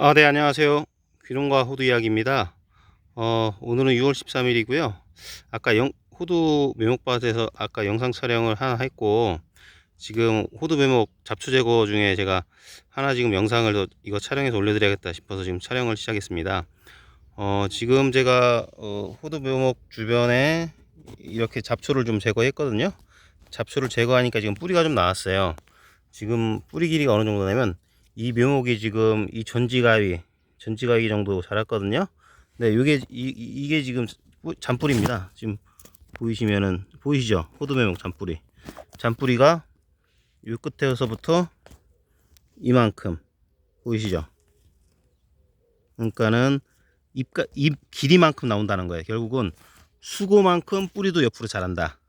아, 네, 안녕하세요. 귀농과 호두 이야기입니다. 어, 오늘은 6월 13일이고요. 아까 영, 호두 묘목밭에서 아까 영상 촬영을 하나 했고, 지금 호두 묘목 잡초 제거 중에 제가 하나 지금 영상을 더 이거 촬영해서 올려드려야겠다 싶어서 지금 촬영을 시작했습니다. 어, 지금 제가 어, 호두 묘목 주변에 이렇게 잡초를 좀 제거했거든요. 잡초를 제거하니까 지금 뿌리가 좀 나왔어요. 지금 뿌리 길이가 어느 정도냐면 이 묘목이 지금 이 전지가위 전지가위 정도 자랐거든요. 네, 요게 이, 이- 이게 지금 뿌- 잔뿌리입니다. 지금 보이시면은 보이시죠? 호두 묘목 잔뿌리. 잔뿌리가 요 끝에서부터 이만큼 보이시죠? 그러니까는 잎가 잎 길이만큼 나온다는 거예요. 결국은 수고만큼 뿌리도 옆으로 자란다.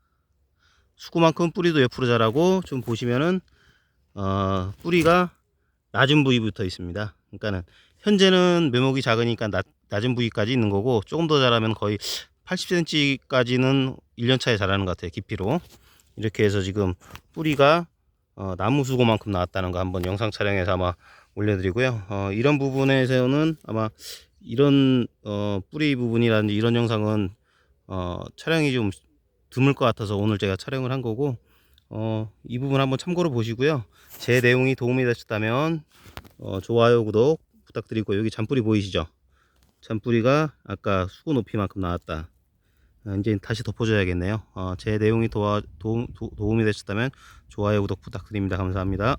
수고만큼 뿌리도 옆으로 자라고 좀 보시면은 어, 뿌리가 낮은 부위부터 있습니다. 그러니까는 현재는 묘목이 작으니까 낮, 낮은 부위까지 있는 거고 조금 더 자라면 거의 80cm까지는 1년 차에 자라는 것 같아요. 깊이로 이렇게 해서 지금 뿌리가 어, 나무 수고만큼 나왔다는 거 한번 영상 촬영해서 아마 올려드리고요. 어, 이런 부분에서는 아마 이런 어, 뿌리 부분이라든지 이런 영상은 어, 촬영이 좀 드물 것 같아서 오늘 제가 촬영을 한 거고 어, 이 부분 한번 참고로 보시고요. 제 내용이 도움이 되셨다면 어, 좋아요, 구독 부탁드리고 여기 잔뿌리 보이시죠? 잔뿌리가 아까 수고 높이만큼 나왔다. 어, 이제 다시 덮어줘야겠네요. 어, 제 내용이 도와, 도움, 도, 도움이 되셨다면 좋아요, 구독 부탁드립니다. 감사합니다.